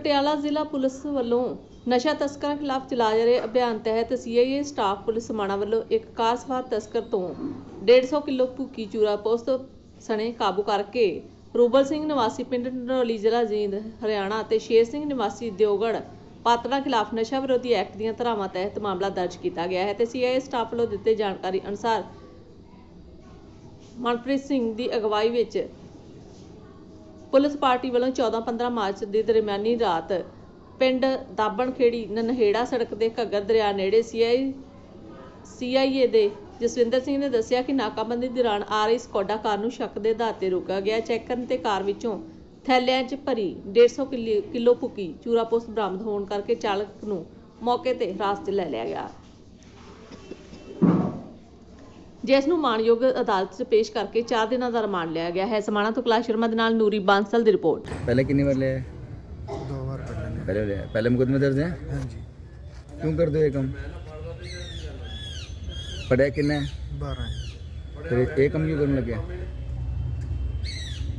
ਪਟਿਆਲਾ ਜ਼ਿਲ੍ਹਾ ਪੁਲਿਸ ਵੱਲੋਂ ਨਸ਼ਾ ਤਸਕਰਾਂ ਖਿਲਾਫ ਚਲਾਏ ਜਾ ਰਹੇ ਅਭਿਆਨ ਤਹਿਤ ਸੀਆਈਏ ਸਟਾਫ ਪੁਲਿਸ ਸਮਾਣਾ ਵੱਲੋਂ ਇੱਕ ਕਾਰ ਸਵਾਰ ਤਸਕਰ ਤੋਂ 150 ਕਿਲੋ ਭੁੱਕੀ ਚੂਰਾ ਪੋਸਤ ਸਣੇ ਕਾਬੂ ਕਰਕੇ ਰੂਬਲ ਸਿੰਘ ਨਿਵਾਸੀ ਪਿੰਡ ਢਨੌਲੀ ਜ਼ਿਲ੍ਹਾ ਜੀਂਦ, ਹਰਿਆਣਾ ਅਤੇ ਸ਼ੇਰ ਸਿੰਘ ਨਿਵਾਸੀ ਦਿਓਗੜ ਪਾਤਰਾ ਖਿਲਾਫ ਨਸ਼ਾ ਵਿਰੋਧੀ ਐਕਟ ਦੀਆਂ ਧਾਰਾਵਾਂ ਤਹਿਤ ਮਾਮਲਾ ਦਰਜ ਕੀਤਾ ਗਿਆ ਹੈ ਤੇ ਸੀਆਈਏ ਸਟਾਫ ਵੱਲੋਂ ਦਿੱਤੇ ਜਾਣਕਾਰੀ ਅਨੁਸਾਰ ਮਨਪ੍ਰੀਤ ਸਿੰਘ ਦੀ ਅਗਵਾਈ ਵਿੱਚ ਪੁਲਿਸ ਪਾਰਟੀ ਵੱਲੋਂ 14-15 ਮਾਰਚ ਦੀ ਦਰਮਿਆਨੀ ਰਾਤ ਪਿੰਡ ਦਾਬਣਖੇੜੀ ਨਨਹੇੜਾ ਸੜਕ ਦੇ ਘੱਗਰ ਦਰਿਆ ਨੇੜੇ ਸੀਆਈ ਸੀਆਈਏ ਦੇ ਜਸਵਿੰਦਰ ਸਿੰਘ ਨੇ ਦੱਸਿਆ ਕਿ ਨਾਕਾਬੰਦੀ ਦੌਰਾਨ ਆ ਰਹੀ ਸਕੋਡਾ ਕਾਰ ਨੂੰ ਸ਼ੱਕ ਦੇ ਆਧਾਰ ਤੇ ਰੋਕਿਆ ਗਿਆ। ਚੈੱਕ ਕਰਨ ਤੇ ਕਾਰ ਵਿੱਚੋਂ ਥੈਲਿਆਂ 'ਚ ਭਰੀ 150 ਕਿੱਲੀ- ਕਿਲੋ ਭੁੱਕੀ ਚੂਰਾ ਪੋਸਟ ਬਰਾਮਦ ਹੋਣ ਕਰਕੇ ਚਾਲਕ ਨੂੰ ਮੌਕੇ ਤੇ ਹਿਰਾਸਤ ਲੈ ਲਿਆ ਗਿਆ। ਜਿਸ ਨੂੰ ਮਾਣਯੋਗ ਅਦਾਲਤ 'ਚ ਪੇਸ਼ ਕਰਕੇ 4 ਦਿਨਾਂ ਦਾ ਰਿਮਾਂਡ ਲਿਆ ਗਿਆ ਹੈ ਸਮਾਣਾ ਤੋਂ ਕੈਲਾਸ਼ ਸ਼ਰਮਾ ਦੇ ਨਾਲ ਨੂਰੀ ਬਾਂਸਲ ਦੀ ਰਿਪੋਰਟ पहले कितनी बार लिया है दो बार कर लेने पहले लिया है। पहले मुकदमे दर्ज है हाँ जी क्यों कर दो ये कम पढ़े किन्ने बारह है फिर ये कम क्यों करने लगे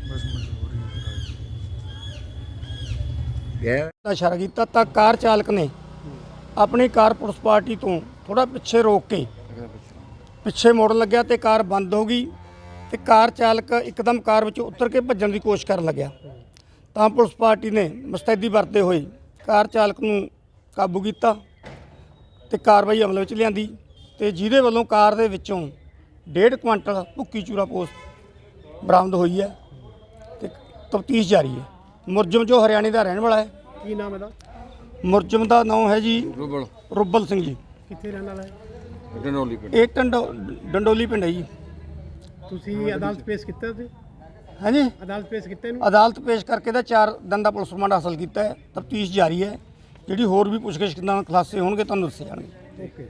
बस मजबूरी है। गया ਦਾ ਇਸ਼ਾਰਾ ਕੀਤਾ ਤਾਂ ਕਾਰ ਚਾਲਕ ਨੇ ਆਪਣੀ ਕਾਰ ਪੁਲਿਸ ਪਾਰਟੀ ਤੋਂ ਥੋੜਾ ਪਿੱਛੇ ਰੋਕ ਕੇ ਪਿੱਛੇ ਮੋੜਨ ਲੱਗਿਆ ਤੇ ਕਾਰ ਬੰਦ ਹੋ ਗਈ ਤੇ ਕਾਰ ਚਾਲਕ ਇੱਕਦਮ ਕਾਰ ਵਿੱਚੋਂ ਉਤਰ ਕੇ ਭੱਜਣ ਦੀ ਕੋਸ਼ਿਸ਼ ਕਰਨ ਲੱਗਿਆ। ਤਾਂ ਪੁਲਿਸ ਪਾਰਟੀ ਨੇ ਮਸਤੈਦੀ ਵਰਤੇ ਹੋਏ ਕਾਰ ਚਾਲਕ ਨੂੰ ਕਾਬੂ ਕੀਤਾ ਤੇ ਕਾਰਵਾਈ ਅਮਲ ਵਿੱਚ ਲਿਆਂਦੀ ਤੇ ਜਿਹਦੇ ਵੱਲੋਂ ਕਾਰ ਦੇ ਵਿੱਚੋਂ ਡੇਢ ਕੁਇੰਟਲ ਭੁੱਕੀ ਚੂਰਾ ਪੋਸਟ ਬਰਾਮਦ ਹੋਈ ਹੈ ਤੇ ਤਫਤੀਸ਼ ਜਾਰੀ ਹੈ। ਮੁਰਜਮ ਜੋ ਹਰਿਆਣੇ ਦਾ ਰਹਿਣ ਵਾਲਾ ਹੈ। ਕੀ ਨਾਮ ਇਹਦਾ? ਮੁਰਜਮ ਦਾ ਨਾਮ ਹੈ ਜੀ ਰੁਬਲ। ਰੁਬਲ ਸਿੰਘ ਜੀ। ਕਿੱਥੇ ਰਹਿਣ ਵਾਲਾ ਹੈ? ਡੰਡੋਲੀ ਪਿੰਡ। ਇਹ ਡੰਡੋਲੀ ਪਿੰਡ ਹੈ ਜੀ। ਤੁਸੀਂ ਅਦਾਲਤ ਪੇਸ਼ ਕੀਤਾ ਤੇ? ਹਾਂਜੀ। ਅਦਾਲਤ ਪੇਸ਼ ਕੀਤਾ ਇਹਨੂੰ? ਅਦਾਲਤ ਪੇਸ਼ ਕਰਕੇ ਦਾ ਚਾਰ ਦਿਨ ਦਾ ਪੁਲਿਸ ਰਿਮਾਂਡ ਹਾਸਲ ਕੀਤਾ ਹੈ। ਤਫਤੀਸ਼ ਜਾਰੀ ਹੈ। ਜਿਹੜੀ ਹੋਰ ਵੀ ਪੁੱਛਗਿੱਛ ਕਿੰਨਾ ਖੁਲਾਸੇ ਹੋਣਗੇ ਤੁਹਾਨੂੰ ਦੱਸੇ ਜਾਣਗੇ। ਓਕੇ।